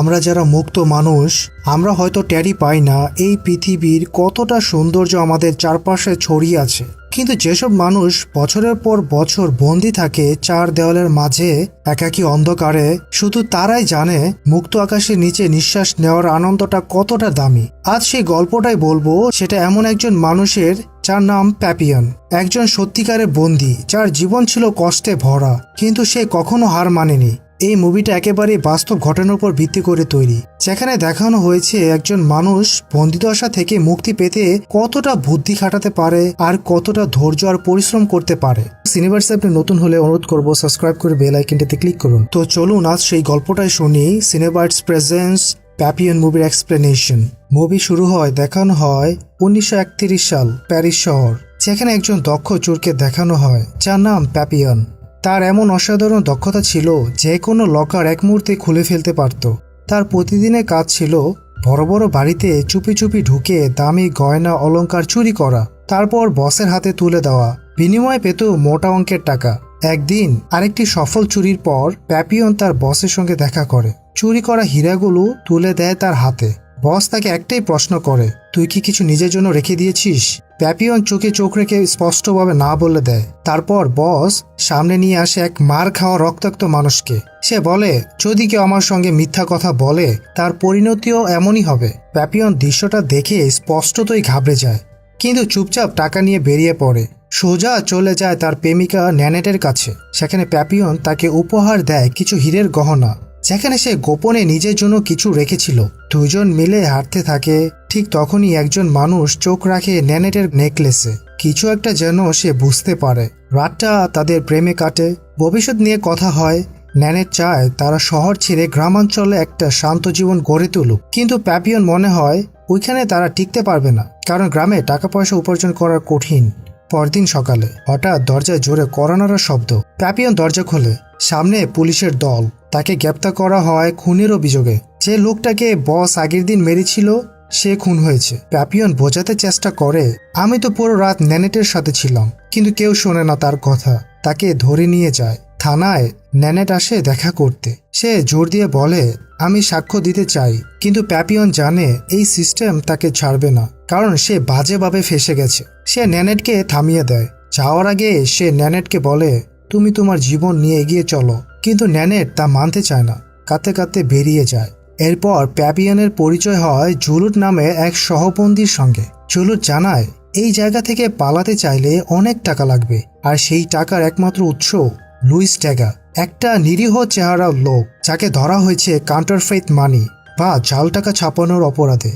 আমরা যারা মুক্ত মানুষ, আমরা হয়তো ট্যারি পাই না এই পৃথিবীর কতটা সৌন্দর্য আমাদের চারপাশে ছড়িয়ে আছে। কিন্তু যেসব মানুষ বছরের পর বছর বন্দি থাকে চার দেওয়ালের মাঝে, একাকী অন্ধকারে, শুধু তারাই জানে মুক্ত আকাশের নিচে নিঃশ্বাস নেওয়ার আনন্দটা কতটা দামি। আজ সেই গল্পটাই বলব, সেটা এমন একজন মানুষের, যার নাম প্যাপিয়ন। একজন সত্যিকারের বন্দি, যার জীবন ছিল কষ্টে ভরা, কিন্তু সে কখনো হার মানেনি। এই মুভিটা একেবারে বাস্তব ঘটনার উপর ভিত্তি করে তৈরি। যেখানে দেখানো হয়েছে একজন মানুষ বন্দিদশা থেকে মুক্তি পেতে কতটা বুদ্ধি খাটাতে পারে আর কতটা ধৈর্য আর পরিশ্রম করতে পারে। সিনেভার্সে আপনি নতুন হলে অনুরোধ করব সাবস্ক্রাইব করে বেল আইকনটিতে ক্লিক করুন। তো চলুন আজ সেই গল্পটাই শুনি সিনেভার্স প্রেজেন্স প্যাপিয়ন মুভির এক্সপ্লেনেশন মুভি শুরু হয়, দেখানো হয় উনিশশো একত্রিশ সাল প্যারিস শহর, যেখানে একজন দক্ষ চোরকে দেখানো হয়, যার নাম প্যাপিয়ন তার এমন অসাধারণ দক্ষতা ছিল যে কোনো লকার এক মুহূর্তে খুলে ফেলতে পারত। তার প্রতিদিনের কাজ ছিল বড় বড় বাড়িতে চুপি চুপি ঢুকে দামি গয়না অলংকার চুরি করা, তারপর বসের হাতে তুলে দেওয়া, বিনিময়ে পেত মোটা অঙ্কের টাকা। একদিন আরেকটি সফল চুরির পর প্যাপিয়ন তার বসের সঙ্গে দেখা করে। চুরি করা হীরাগুলো তুলে দেয় তার হাতে। বস তাকে একটাই প্রশ্ন করে, তুই কি কিছু নিজের জন্য রেখে দিয়েছিস? প্যাপিয়ন চোখে চোখ রেখে স্পষ্টভাবে না বলে দেয়। তারপর বস সামনে নিয়ে আসে এক মার খাওয়া রক্তাক্ত মানুষকে। সে বলে, যদি কেউ আমার সঙ্গে মিথ্যা কথা বলে, তার পরিণতিও এমনই হবে। প্যাপিয়ন দৃশ্যটা দেখে স্পষ্টতই ঘাবড়ে যায়। কিন্তু চুপচাপ টাকা নিয়ে বেরিয়ে পড়ে। সোজা চলে যায় তার প্রেমিকা ন্যানেটের কাছে। সেখানে প্যাপিয়ন তাকে উপহার দেয় কিছু হীরের গহনা। যেখানে সে গোপনে নিজের জন্য কিছু রেখেছিল। দুজন মিলে হাঁটতে থাকে। ঠিক তখনই একজন মানুষ চোখ রাখে ন্যানেটের নেকলেসে। কিছু একটা যেন সে বুঝতে পারে। রাতটা তাদের প্রেমে কাটে। ভবিষ্যৎ নিয়ে কথা হয়। ন্যানেট চায় তারা শহর ছেড়ে গ্রামাঞ্চলে একটা শান্ত জীবন গড়ে তুলুক। কিন্তু প্যাপিয়ন মনে হয়, ওইখানে তারা টিকতে পারবে না। কারণ গ্রামে টাকা পয়সা উপার্জন করা কঠিন। পরদিন সকালে হঠাৎ দরজায় জোরে করানোর শব্দ। প্যাপিয়ন দরজা খোলে। সামনে পুলিশের দল। তাকে গ্রেপ্তার করা হয় খুনের অভিযোগে। যে লোকটাকে বস আগের দিন মেরেছিল, সে খুন হয়েছে। প্যাপিয়ন বোঝাতে চেষ্টা করে, আমি তো পুরো রাত ন্যানেটের সাথে ছিলাম, কিন্তু কেউ শোনে না তার কথা। তাকে ধরে নিয়ে যায়। থানায় ন্যানেট আসে দেখা করতে। সে জোর দিয়ে বলে, আমি সাক্ষ্য দিতে চাই, কিন্তু প্যাপিয়ন জানে এই সিস্টেম তাকে ছাড়বে না, কারণ সে বাজেভাবে ফেসে গেছে। সে ন্যানেটকে থামিয়ে দেয়। যাওয়ার আগে সে ন্যানেটকে বলে তুমি তোমার জীবন নিয়ে এগিয়ে চলো। কিন্তু ন্যানেট তা মানতে চায় না। কাঁদতে কাঁদতে বেরিয়ে যায়। এরপর প্যাপিয়নের পরিচয় হয় জুলুট নামে এক সহবন্দির সঙ্গে। জুলুট জানায়, এই জায়গা থেকে পালাতে চাইলে অনেক টাকা লাগবে। আর সেই টাকার একমাত্র উৎস লুইস ট্যাগা একটা নিরীহ চেহারা লোক, যাকে ধরা হয়েছে কাউন্টারফেইথ মানি বা জাল টাকা ছাপানোর অপরাধে।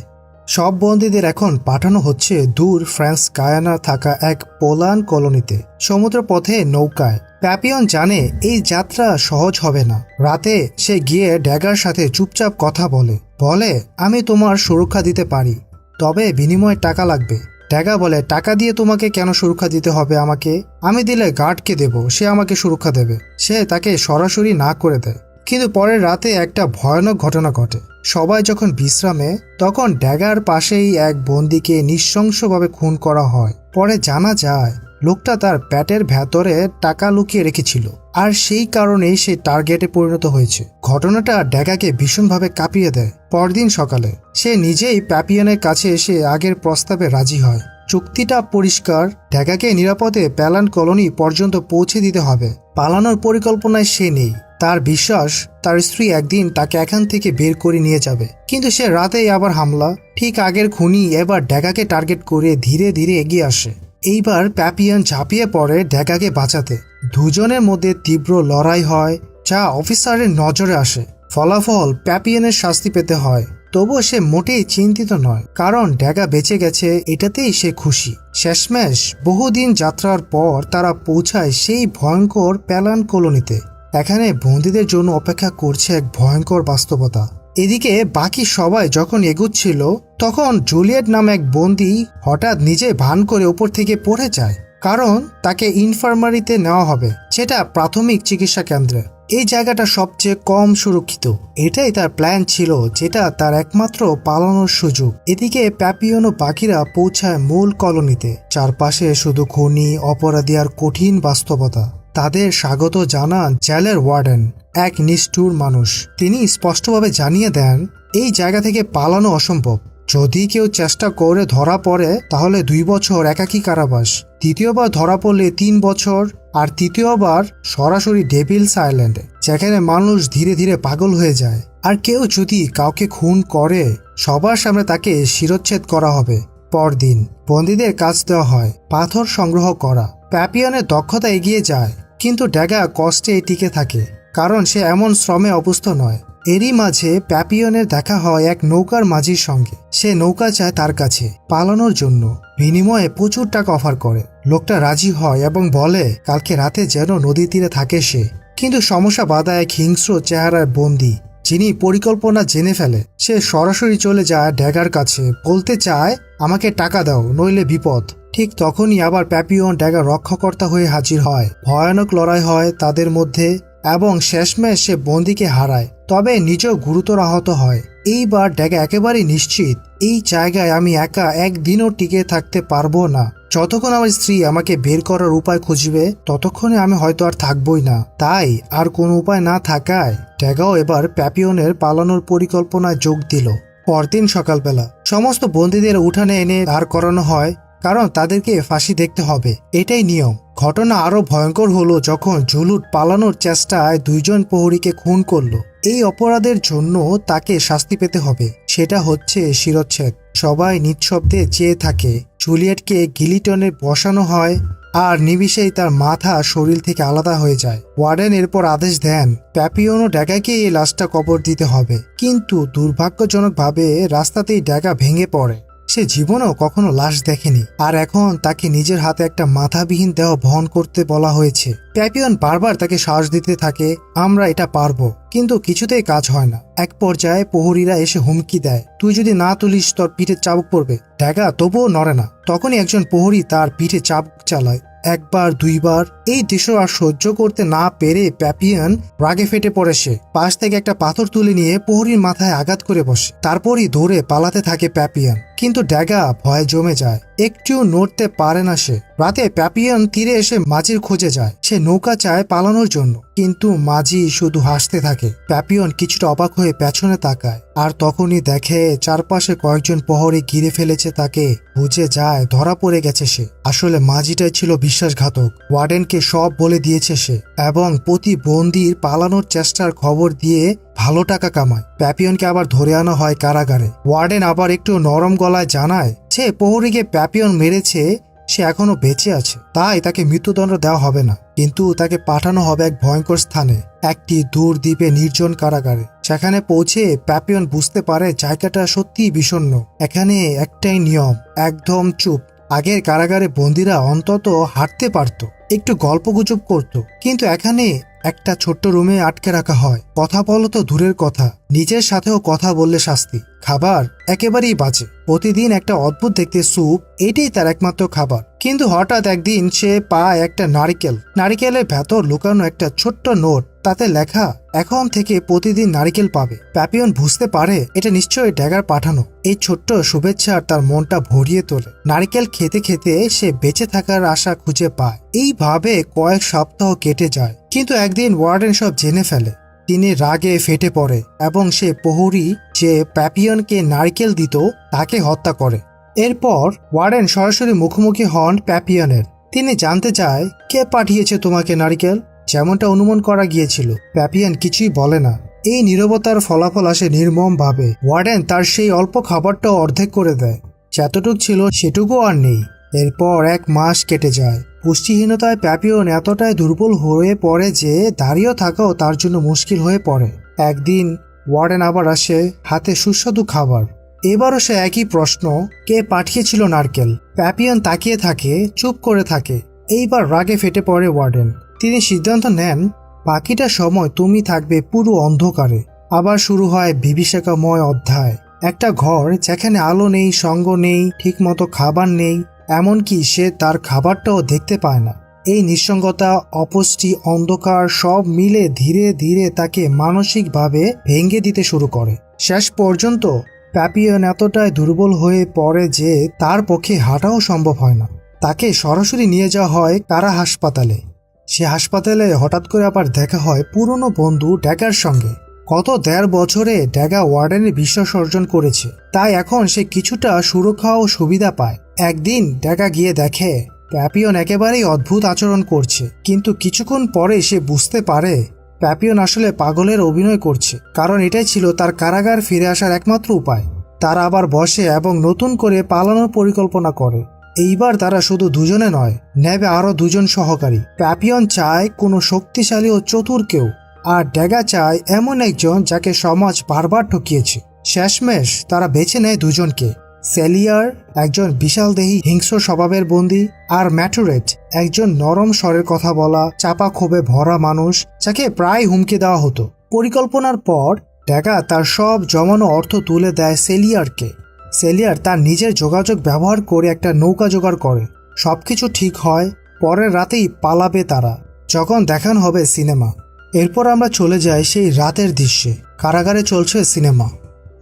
সব বন্দীদের এখন পাঠানো হচ্ছে দূর ফ্রান্স গায়ানা থাকা এক পোলান কলোনিতে। সমুদ্র পথে নৌকায়। প্যাপিয়ন জানে এই যাত্রা সহজ হবে না। রাতে সে গিয়ে ড্যাগার সাথে চুপচাপ কথা বলে। বলে, আমি তোমার সুরক্ষা দিতে পারি। তবে বিনিময়ে টাকা লাগবে। ড্যাগা বলে, টাকা দিয়ে তোমাকে কেন সুরক্ষা দিতে হবে আমাকে? আমি দিলে গার্ডকে দেব, সে আমাকে সুরক্ষা দেবে। সে তাকে সরাসরি না করে দেয়। কিন্তু পরের রাতে একটা ভয়ানক ঘটনা ঘটে। সবাই যখন বিশ্রামে, তখন ড্যাগার পাশেই এক বন্দিকে নৃশংসভাবে খুন করা হয়। পরে জানা যায় লোকটা তার প্যাটের ভেতরে টাকা লুকিয়ে রেখেছিল। আর সেই কারণেই সে টার্গেটে পরিণত হয়েছে। ঘটনাটা ড্যাগাকে ভীষণভাবে কাঁপিয়ে দেয়। পরদিন সকালে সে নিজেই প্যাপিয়নের কাছে এসে আগের প্রস্তাবে রাজি হয়। চুক্তিটা পরিষ্কার ড্যাগাকে নিরাপদে প্যালান কলোনি পর্যন্ত পৌঁছে দিতে হবে। পালানোর পরিকল্পনায় সে নেই। তার বিশ্বাস, তার স্ত্রী একদিন তাকে এখান থেকে বের করে নিয়ে যাবে। কিন্তু সে রাতেই আবার হামলা। ঠিক আগের খুনি এবার ড্যাগাকে টার্গেট করে ধীরে ধীরে এগিয়ে আসে। এইবার প্যাপিয়ান ঝাঁপিয়ে পড়ে ড্যাগাকে বাঁচাতে। দুজনের মধ্যে তীব্র লড়াই হয়, যা অফিসারের নজরে আসে। ফলাফল প্যাপিয়ানের শাস্তি পেতে হয়। তবুও সে মোটেই চিন্তিত নয়, কারণ ড্যাগা বেঁচে গেছে, এটাতেই সে খুশি। শেষমেশ বহুদিন যাত্রার পর তারা পৌঁছায় সেই ভয়ঙ্কর প্যালান কলোনিতে। এখানে বন্দীদের জন্য অপেক্ষা করছে এক ভয়ঙ্কর বাস্তবতা। এদিকে বাকি সবাই যখন এগুচ্ছিল, তখন জুলিয়েট নামে এক বন্দি হঠাৎ নিজে ভান করে উপর থেকে পড়ে যায়। কারণ তাকে ইনফার্মারিতে নেওয়া হবে যেটা প্রাথমিক চিকিৎসা কেন্দ্রে। এই জায়গাটা সবচেয়ে কম সুরক্ষিত। এটাই তার প্ল্যান ছিল, যেটা তার একমাত্র পালানোর সুযোগ। এদিকে প্যাপিয়ন পাখিরা পৌঁছায় মূল কলোনিতে। চারপাশে শুধু খনি, অপরাধী আর কঠিন বাস্তবতা। তাদের স্বাগত জানান জেলের ওয়ার্ডেন, এক নিষ্ঠুর মানুষ। তিনি স্পষ্টভাবে জানিয়ে দেন, এই জায়গা থেকে পালানো অসম্ভব। যদি কেউ চেষ্টা করে ধরা পড়ে, তাহলে দুই বছর একাকী কারাবাস। দ্বিতীয়বার ধরা পড়লে তিন বছর, আর তৃতীয়বার সরাসরি ডেভিলস আইল্যান্ডে, যেখানে মানুষ ধীরে ধীরে পাগল হয়ে যায়। আর কেউ যদি কাউকে খুন করে, সবার সামনে তাকে শিরচ্ছেদ করা হবে। পরদিন বন্দীদের কাজ দেওয়া হয়, পাথর সংগ্রহ করা। প্যাপিয়নের দক্ষতা এগিয়ে যায়। কিন্তু ড্যাগা কষ্টে টিকে থাকে, কারণ সে এমন শ্রমে অবস্থ নয়। এরই মাঝে প্যাপিয়নের দেখা হয় এক নৌকার মাঝির সঙ্গে। সে নৌকা চায় তার কাছে পালানোর জন্য। বিনিময়ে প্রচুর টাকা অফার করে। লোকটা রাজি হয় এবং বলে, কালকে রাতে যেন নদী তীরে থাকে সে। কিন্তু সমস্যা বাধা এক হিংস্র চেহারার বন্দি, যিনি পরিকল্পনা জেনে ফেলে। সে সরাসরি চলে যায় ড্যাগার কাছে, বলতে চায়, আমাকে টাকা দাও, নইলে বিপদ। ঠিক তখনই আবার প্যাপিয়ন ড্যাগার রক্ষাকর্তা হয়ে হাজির হয়। ভয়ানক লড়াই হয় তাদের মধ্যে এবং শেষমেশ সে বন্দিকে হারায়। তবে নিজেও গুরুতর আহত হয়। এইবার ড্যাগা একেবারেই নিশ্চিত, এই জায়গায় আমি একা একদিনও টিকে থাকতে পারব না। যতক্ষণ আমার স্ত্রী আমাকে বের করার উপায় খুঁজবে, ততক্ষণে আমি হয়তো আর থাকবই না। তাই আর কোনো উপায় না থাকায় ড্যাগাও এবার প্যাপিয়নের পালানোর পরিকল্পনায় যোগ দিল। পরদিন সকালবেলা সমস্ত বন্দীদের উঠানে এনে দাঁড় করানো হয়। কারণ তাদেরকে ফাঁসি দেখতে হবে। এটাই নিয়ম। ঘটনা আরও ভয়ঙ্কর হলো যখন জুলুট পালানোর চেষ্টায় দুইজন প্রহরীকে খুন করল। এই অপরাধের জন্য তাকে শাস্তি পেতে হবে। সেটা হচ্ছে শিরচ্ছেদ। সবাই নিঃশব্দে চেয়ে থাকে। জুলিয়েটকে গিলিটনে বসানো হয় আর নিমিষেই তার মাথা শরীর থেকে আলাদা হয়ে যায়। ওয়ার্ডেন এরপর আদেশ দেন প্যাপিয়ন ও ড্যাগাকে এই লাশটা কবর দিতে হবে। কিন্তু দুর্ভাগ্যজনকভাবে রাস্তাতেই ড্যাগা ভেঙে পড়ে। সে জীবনেও কখনো লাশ দেখেনি। আর এখন তাকে নিজের হাতে একটা মাথাবিহীন দেহ বহন করতে বলা হয়েছে। প্যাপিয়ন বারবার তাকে সাহস দিতে থাকে, আমরা এটা পারব। কিন্তু কিছুতেই কাজ হয় না। এক পর্যায়ে প্রহরীরা এসে হুমকি দেয়, তুই যদি না তুলিস, তোর পিঠে চাবুক পড়বে। ড্যাগা, তবুও নড়ে না। তখনই একজন প্রহরী তার পিঠে চাবুক চালায়। একবার, দুইবার এই দৃশ্য আর সহ্য করতে না পেরে প্যাপিয়ান রাগে ফেটে পড়ে সে। পাশ থেকে একটা পাথর তুলে নিয়ে প্রহরীর মাথায় আঘাত করে বসে। তারপরই দৌড়ে পালাতে থাকে প্যাপিয়ান। কিন্তু ড্যাগা ভয়ে জমে যায়। একটিও নড়তে পারে না সে। রাতে প্যাপিয়ান তীরে এসে মাঝির খোঁজে যায়। সে নৌকা চায় পালানোর জন্য। কিন্তু মাঝি শুধু হাসতে থাকে। প্যাপিয়ন কিছুটা অবাক হয়ে পেছনে তাকায়। আর তখনই দেখে চারপাশে কয়েকজন প্রহরী ঘিরে ফেলেছে তাকে। বুঝে যায় ধরা পড়ে গেছে সে। আসলে মাঝিটাই ছিল বিশ্বাসঘাতক। ওয়ার্ডেনকে সব বলে দিয়েছে সে এবং প্রতিবন্ধীর পালানোর চেষ্টার খবর দিয়ে ভালো টাকা কামায়। প্যাপিয়নকে আবার ধরে আনা হয় কারাগারে। ওয়ার্ডেন আবার একটু নরম গলায় জানায় সে প্রহরীকে প্যাপিয়ন মেরেছে, সে এখনও বেঁচে আছে। তাই তাকে মৃত্যুদণ্ড দেওয়া হবে না। কিন্তু তাকে পাঠানো হবে এক ভয়ঙ্কর স্থানে, একটি দূর দ্বীপে নির্জন কারাগারে। সেখানে পৌঁছে প্যাপিয়ন বুঝতে পারে জায়গাটা সত্যিই বিষণ্ণ। এখানে একটাই নিয়ম, একদম চুপ। আগের কারাগারে বন্দিরা অন্তত হাঁটতে পারত। একটু গল্পগুজব করত। কিন্তু এখানে একটা ছোট্ট রুমে আটকে রাখা হয়। কথা বলো তো দূরের কথা। নিজের সাথেও কথা বললে শাস্তি। খাবার একেবারেই বাজে। প্রতিদিন একটা অদ্ভুত দেখতে স্যুপ, এটাই তার একমাত্র খাবার। কিন্তু হঠাৎ একদিন সে পায় একটা নারিকেল। নারিকেলের ভেতর লুকানো একটা ছোট্ট নোট। তাতে লেখা, এখন থেকে প্রতিদিন নারিকেল পাবে। প্যাপিয়ন বুঝতে পারে এটা নিশ্চয়ই ড্যাগার পাঠানো। এই ছোট্ট শুভেচ্ছার তার মনটা ভরিয়ে তোলে। নারিকেল খেতে খেতে সে বেঁচে থাকার আশা খুঁজে পায়। এইভাবে কয়েক সপ্তাহ কেটে যায়। কিন্তু একদিন ওয়ার্ডেন সব জেনে ফেলে। তিনি রাগে ফেটে পড়ে এবং সে প্রহরী যে প্যাপিয়নকে নারকেল দিত, তাকে হত্যা করে। এরপর ওয়ার্ডেন সরাসরি মুখোমুখি হন প্যাপিয়নের। তিনি জানতে চায়, কে পাঠিয়েছে তোমাকে নারকেল? যেমনটা অনুমান করা গিয়েছিল, প্যাপিয়ান কিছুই বলে না। এই নীরবতার ফলাফল আসে নির্মম ভাবে ওয়ার্ডেন তার সেই অল্প খাবারটাও অর্ধেক করে দেয়। যতটুক ছিল সেটুকু আর নেই। এরপর এক মাস কেটে যায়। পুষ্টিহীনতায় প্যাপিয়ন এতটাই দুর্বল হয়ে পড়ে যে দাঁড়িয়ে থাকাও তার জন্য মুশকিল হয়ে পড়ে। একদিন ওয়ার্ডেন আবার আসে হাতে সুস্বাদু খাবার। এবারও সে একই প্রশ্ন, কে পাঠিয়েছিল নারকেল? প্যাপিয়ন তাকিয়ে থাকে, চুপ করে থাকে। এইবার রাগে ফেটে পড়ে ওয়ার্ডেন। তিনি সিদ্ধান্ত নেন, বাকিটা সময় তুমি থাকবে পুরো অন্ধকারে। আবার শুরু হয় বিভীষিকাময় অধ্যায়। একটা ঘর যেখানে আলো নেই, সঙ্গ নেই, ঠিকমতো খাবার নেই এমনকি সে তার খাবারটাও দেখতে পায় না। এই নিঃসঙ্গতা, অপুষ্টি, অন্ধকার সব মিলে ধীরে ধীরে তাকে মানসিকভাবে ভেঙে দিতে শুরু করে। শেষ পর্যন্ত প্যাপিয়ন এতটাই দুর্বল হয়ে পড়ে যে তার পক্ষে হাঁটাও সম্ভব হয় না। তাকে সরাসরি নিয়ে যাওয়া হয় কারা হাসপাতালে। সে হাসপাতালে হঠাৎ করে আবার দেখা হয় পুরনো বন্ধু ড্যাগার সঙ্গে। গত দেড় বছরে ড্যাগা ওয়ার্ডেনের বিশ্বাস অর্জন করেছে। তাই এখন সে কিছুটা সুরক্ষা ও সুবিধা পায়। একদিন ড্যাগা গিয়ে দেখে, প্যাপিয়ন একেবারেই অদ্ভুত আচরণ করছে। কিন্তু কিছুক্ষণ পরে সে বুঝতে পারে, প্যাপিয়ন আসলে পাগলের অভিনয় করছে। কারণ এটাই ছিল তার কারাগার ফিরে আসার একমাত্র উপায়। তারা আবার বসে এবং নতুন করে পালানোর পরিকল্পনা করে। এইবার তারা শুধু দুজনে নয় নেবে আরও দুজন সহকারী। প্যাপিয়ন চায় কোনো শক্তিশালী ও চতুর কেউ। আর ড্যাগা চায় এমন একজন যাকে সমাজ বারবার ঠকিয়েছে। শেষমেশ তারা বেছে নেয় দুজনকে। সেলিয়ার একজন বিশালদেহী হিংস্র স্বভাবের বন্দী আর ম্যাটুরেট একজন নরম স্বরের কথা বলা, চাপা ক্ষোভে ভরা মানুষ যাকে প্রায় হুমকি দেওয়া হতো। পরিকল্পনার পর ড্যাগা তার সব জমানো অর্থ তুলে দেয় সেলিয়ারকে। সেলিয়ার তার নিজের যোগাযোগ ব্যবহার করে একটা নৌকা জোগাড় করে। সবকিছু ঠিক হয়, পরের রাতেই পালাবে তারা, যখন দেখানো হবে সিনেমা। এরপর আমরা চলে যাই সেই রাতের দৃশ্যে। কারাগারে চলছে সিনেমা।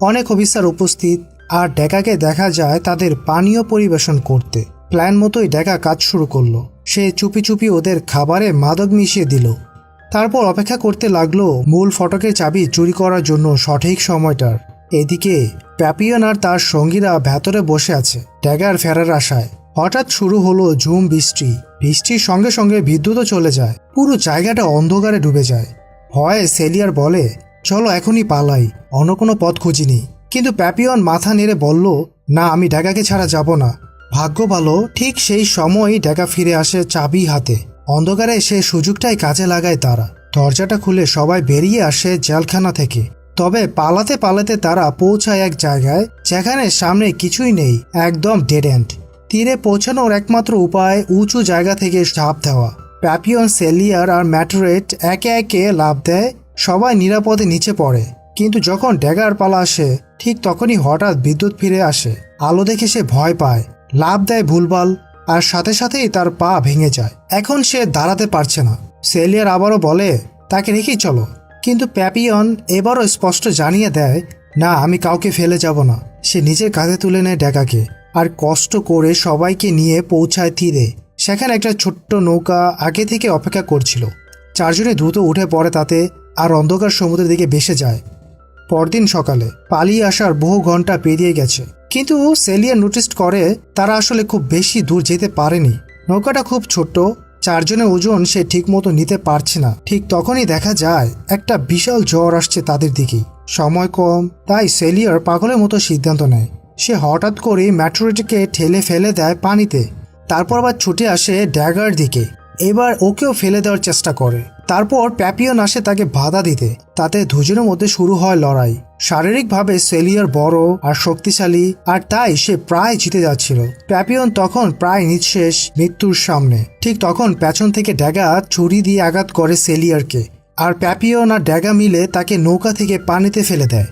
অনেক অফিসার উপস্থিত, আর ডেকাকে দেখা যায় তাদের পানীয় পরিবেশন করতে। প্ল্যান মতোই ডেকা কাজ শুরু করল। সে চুপি চুপি ওদের খাবারে মাদক মিশিয়ে দিল। তারপর অপেক্ষা করতে লাগল মূল ফটকের চাবি চুরি করার জন্য সঠিক সময়টার। এদিকে প্যাপিয়ন আর তার সঙ্গীরা ভেতরে বসে আছে ড্যাগার ফেরার আশায়। হঠাৎ শুরু হলো ঝুম বৃষ্টি। বৃষ্টির সঙ্গে সঙ্গে বিদ্যুৎও চলে যায়। পুরো জায়গাটা অন্ধকারে ডুবে যায়। ভয়ে সেলিয়ার বলে, চলো এখনই পালাই, অন্য কোনো পথ খুঁজিনি। কিন্তু প্যাপিয়ন মাথা নেড়ে বলল, না, আমি ড্যাগাকে ছাড়া যাব না। ভাগ্য ভালো, ঠিক সেই সময়ই ড্যাগা ফিরে আসে চাবি হাতে। অন্ধকারে সে সুযোগটাই কাজে লাগায় তারা। দরজাটা খুলে সবাই বেরিয়ে আসে জেলখানা থেকে। তবে পালাতে পালাতে তারা পৌঁছায় এক জায়গায়, যেখানে সামনে কিছুই নেই, একদম ডেড এন্ড তীরে পৌঁছানোর একমাত্র উপায় উঁচু জায়গা থেকে ঝাঁপ দেওয়া। প্যাপিয়ন, সেলিয়ার আর ম্যাটরেট একে একে লাভ দেয়, সবাই নিরাপদে নিচে পড়ে। কিন্তু যখন ড্যাগার পালা আসে, ঠিক তখনই হঠাৎ বিদ্যুৎ ফিরে আসে। আলো দেখে সে ভয় পায় লাভ দেয় ভুলভাল, আর সাথে সাথেই তার পা ভেঙে যায়। এখন সে দাঁড়াতে পারছে না। সেলিয়ার আবারও বলে, তাকে রেখেই চলো। কিন্তু প্যাপিয়ন এবারও স্পষ্ট জানিয়ে দেয়, না, আমি কাউকে ফেলে যাব না। সে নিজের কাঁধে তুলে নেয় ডেকাকে আর কষ্ট করে সবাইকে নিয়ে পৌঁছায় তীরে। সেখানে একটা ছোট্ট নৌকা আগে থেকে অপেক্ষা করছিল। চারজনে দ্রুত উঠে পড়ে তাতে আর অন্ধকার সমুদ্রের দিকে ভেসে যায়। পরদিন সকালে পালিয়ে আসার বহু ঘণ্টা পেরিয়ে গেছে। কিন্তু সেলিয়া নোটিস করে তারা আসলে খুব বেশি দূর যেতে পারেনি। নৌকাটা খুব ছোট্ট, চারজনের ওজন সে ঠিক মতো নিতে পারছে না। ঠিক তখনই দেখা যায় একটা বিশাল জ্বর আসছে তাদের দিকেই। সময় কম, তাই সেলিয়ার পাগলের মতো সিদ্ধান্ত নেয়। সে হঠাৎ করে ম্যাট্রোটিকে ঠেলে ফেলে দেয় পানিতে। তারপর আবার ছুটে আসে ড্যাগার দিকে। এবার ওকেও ফেলে দেওয়ার চেষ্টা করে। তারপর প্যাপিয়ন আসে তাকে বাধা দিতে। তাতে দুজনের মধ্যে শুরু হয় লড়াই। শারীরিকভাবে সেলিয়ার বড় আর শক্তিশালী, আর তাই সে প্রায় জিতে যাচ্ছিল। প্যাপিয়ন তখন প্রায় নিঃশেষ মৃত্যুর সামনে। ঠিক তখন পেছন থেকে ড্যাগা ছুরি দিয়ে আঘাত করে সেলিয়ারকে। আর প্যাপিয়ন আর ড্যাগা মিলে তাকে নৌকা থেকে পানিতে ফেলে দেয়।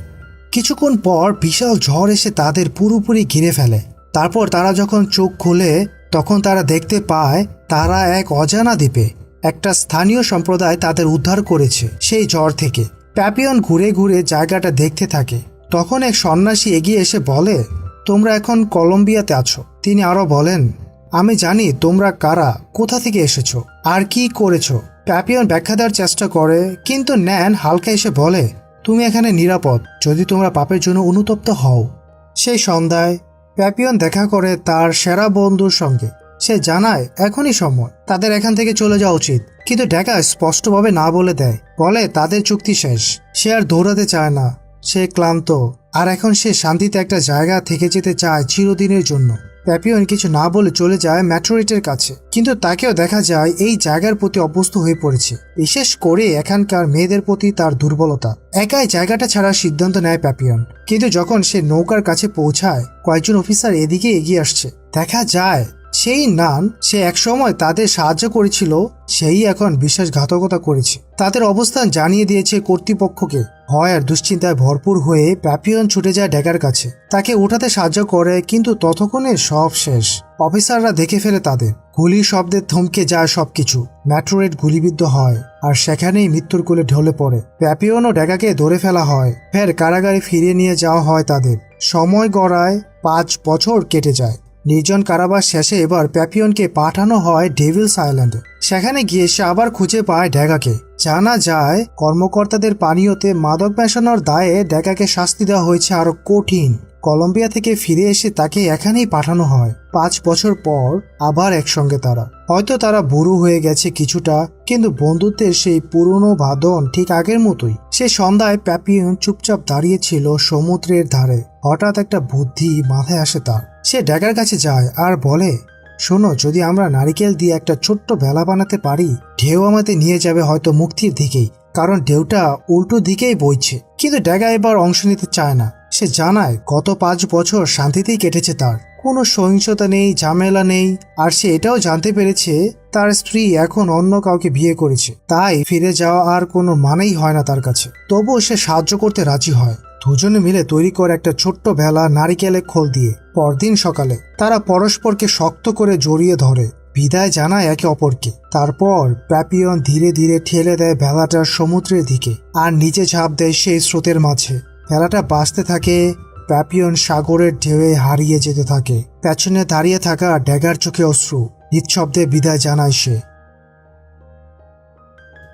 কিছুক্ষণ পর বিশাল ঝড় এসে তাদের পুরোপুরি ঘিরে ফেলে। তারপর তারা যখন চোখ খুলে, তখন তারা দেখতে পায় তারা এক অজানা দ্বীপে একটা স্থানীয় সম্প্রদায় তাদের উদ্ধার করেছে সেই ঝড় থেকে। প্যাপিয়ন ঘুরে ঘুরে জায়গাটা দেখতে থাকে। তখন এক সন্ন্যাসী এগিয়ে এসে বলে, তোমরা এখন কলম্বিয়াতে আছো। তিনি আরও বলেন, আমি জানি তোমরা কারা, কোথা থেকে এসেছ, আর কি করেছ। প্যাপিয়ন ব্যাখ্যা দেওয়ার চেষ্টা করে, কিন্তু ন্যান হালকা এসে বলে তুমি এখানে নিরাপদ, যদি তোমরা পাপের জন্য অনুতপ্ত হও। সেই সন্ধ্যায় প্যাপিয়ন দেখা করে তার সেরা বন্ধুর সঙ্গে। সে জানায়, এখনই সময় তাদের এখান থেকে চলে যাওয়া উচিত। কিন্তু ডেকা স্পষ্টভাবে না বলে দেয়। বলে, তাদের চুক্তি শেষ। সে আর দৌড়াতে চায় না। সে ক্লান্ত। আর এখন সে শান্তিতে একটা জায়গা থেকে যেতে চায় চিরদিনের জন্য। প্যাপিয়ন কিছু না বলে চলে যায় ম্যাট্রোরিটের কাছে। কিন্তু তাকেও দেখা যায় এই জায়গার প্রতি অভ্যস্ত হয়ে পড়েছে। বিশেষ করে এখানকার মেয়েদের প্রতি তার দুর্বলতা। একাই জায়গাটা ছাড়ার সিদ্ধান্ত নেয় প্যাপিয়ন। কিন্তু যখন সে নৌকার কাছে পৌঁছায়, কয়েকজন অফিসার এদিকে এগিয়ে আসছে। দেখা যায় সেই নান সে একসময় তাদের সাহায্য করেছিল, সেই এখন বিশ্বাসঘাতকতা করেছে। তাদের অবস্থান জানিয়ে দিয়েছে কর্তৃপক্ষকে। ভয় আর দুশ্চিন্তায় ভরপুর হয়ে প্যাপিয়ন ছুটে যায় ড্যাগার কাছে। তাকে উঠাতে সাহায্য করে, কিন্তু ততক্ষণে সব শেষ। অফিসাররা দেখে ফেলে তাদের। গুলির শব্দে থমকে যায় সবকিছু। ম্যাট্রোরেট গুলিবিদ্ধ হয় আর সেখানেই মৃত্যুর কোলে ঢলে পড়ে। প্যাপিয়ন ও ড্যাগাকে ধরে ফেলা হয়। ফের কারাগারে ফিরিয়ে নিয়ে যাওয়া হয় তাদের। সময় গড়ায় পাঁচ বছর কেটে যায়। নির্জন কারাবাস শেষে এবার প্যাপিয়নকে পাঠানো হয় ডেভিলস আইল্যান্ডে। সেখানে গিয়ে সে আবার খুঁজে পায় ড্যাগাকে। জানা যায়, কর্মকর্তাদের পানীয়তে মাদক মেশানোর দায়ে ড্যাগাকে শাস্তি দেওয়া হয়েছে আরও কঠিন। কলম্বিয়া থেকে ফিরে এসে তাকে এখানেই পাঠানো হয়। পাঁচ বছর পর আবার একসঙ্গে তারা। হয়তো তারা বুড়ো হয়ে গেছে কিছুটা, কিন্তু বন্ধুত্বের সেই পুরনো বাদন ঠিক আগের মতোই। সে সন্ধ্যায় প্যাপিয়ন চুপচাপ দাঁড়িয়েছিল সমুদ্রের ধারে। হঠাৎ একটা বুদ্ধি মাথায় আসে তার। সে ড্যাগার কাছে যায় আর বলে, শোনো, যদি আমরা নারিকেল দিয়ে একটা ছোট্ট ভেলা বানাতে পারি, ঢেউ আমাদের নিয়ে যাবে হয়তো মুক্তির দিকেই, কারণ ঢেউটা উল্টো দিকেই বইছে। কিন্তু ড্যাগা এবার অংশ নিতে চায় না। সে জানায়, গত পাঁচ বছর শান্তিতেই কেটেছে তার। কোনো সহিংসতা নেই, ঝামেলা নেই। আর সে এটাও জানতে পেরেছে, তার স্ত্রী এখন অন্য কাউকে বিয়ে করেছে। তাই ফিরে যাওয়া আর কোনো মানেই হয় না তার কাছে। তবুও সে সাহায্য করতে রাজি হয়। দুজনে মিলে তৈরি করে একটা ছোট্ট ভেলা নারিকেলে খোল দিয়ে। পরদিন সকালে তারা পরস্পরকে শক্ত করে জড়িয়ে ধরে। বিদায় জানায় একে অপরকে। তারপর প্যাপিয়ন ধীরে ধীরে ঠেলে দেয় ভেলাটার সমুদ্রের দিকে আর নিচে ঝাঁপ দেয় সেই স্রোতের মাঝে। ভেলাটা বাঁচতে থাকে প্যাপিয়ন সাগরের ঢেউয়ে হারিয়ে যেতে থাকে। পেছনে দাঁড়িয়ে থাকা ড্যাগার চোখে অশ্রু, নিঃশব্দে বিদায় জানায় সে।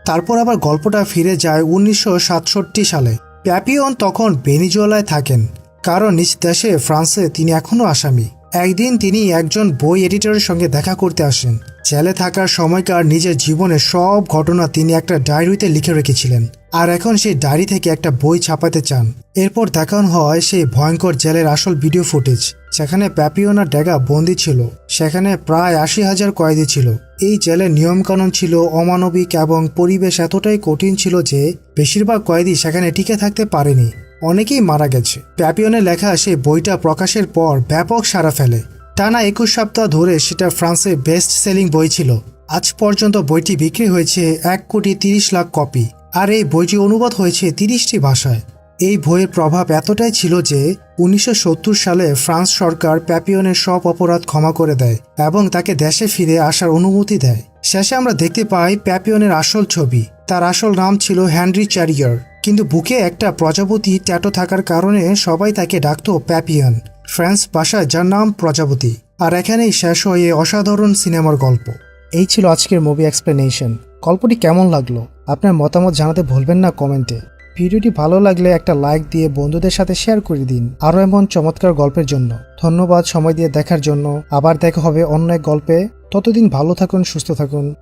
তারপর আবার গল্পটা ফিরে যায় উনিশশো সাতষট্টি সালে। প্যাপিয়ন তখন বেনিজুয়ালায় থাকেন, কারণ নিজ দেশে, ফ্রান্সে তিনি এখনও আসামি। একদিন তিনি একজন বই এডিটরের সঙ্গে দেখা করতে আসেন। জেলে থাকার সময়কার নিজের জীবনের সব ঘটনা তিনি একটা ডায়েরিতে লিখে রেখেছিলেন। আর এখন সেই ডায়েরি থেকে একটা বই ছাপাতে চান। এরপর দেখানো হয় সেই ভয়ঙ্কর জেলের আসল ভিডিও ফুটেজ। সেখানে প্যাপিওনা ড্যাগা বন্দি ছিল। সেখানে প্রায় আশি হাজার কয়েদি ছিল। এই জেলের নিয়মকানুন ছিল অমানবিক এবং পরিবেশ এতটাই কঠিন ছিল যে বেশিরভাগ কয়েদি সেখানে টিকে থাকতে পারেনি। অনেকেই মারা গেছে। প্যাপিয়নে লেখা সেই বইটা প্রকাশের পর ব্যাপক সাড়া ফেলে। টানা একুশ সপ্তাহ ধরে সেটা ফ্রান্সে বেস্ট সেলিং বই ছিল। আজ পর্যন্ত বইটি বিক্রি হয়েছে এক কোটি তিরিশ লাখ কপি। আর এই বইটি অনুবাদ হয়েছে তিরিশটি ভাষায়। এই বইয়ের প্রভাব এতটাই ছিল যে, উনিশশো সত্তর সালে ফ্রান্স সরকার প্যাপিয়নের সব অপরাধ ক্ষমা করে দেয় এবং তাকে দেশে ফিরে আসার অনুমতি দেয়। শেষে আমরা দেখতে পাই প্যাপিয়নের আসল ছবি। তার আসল নাম ছিল হ্যানরি চ্যারিয়ার। কিন্তু বুকে একটা প্রজাপতি ট্যাটো থাকার কারণে সবাই তাকে ডাকতো প্যাপিয়ন। ফ্রান্স ভাষায় যার নাম প্রজাপতি। আর এখানেই শেষ হয়ে অসাধারণ সিনেমার গল্প। এই ছিল আজকের মুভি এক্সপ্লেনেশন গল্পটি কেমন লাগল? আপনার মতামত জানাতে ভুলবেন না কমেন্টে। ভিডিওটি ভালো লাগলে একটা লাইক দিয়ে বন্ধুদের সাথে শেয়ার করে দিন। আরও এমন চমৎকার গল্পের জন্য। ধন্যবাদ সময় দিয়ে দেখার জন্য। আবার দেখা হবে অন্য এক গল্পে। ততদিন ভালো থাকুন, সুস্থ থাকুন।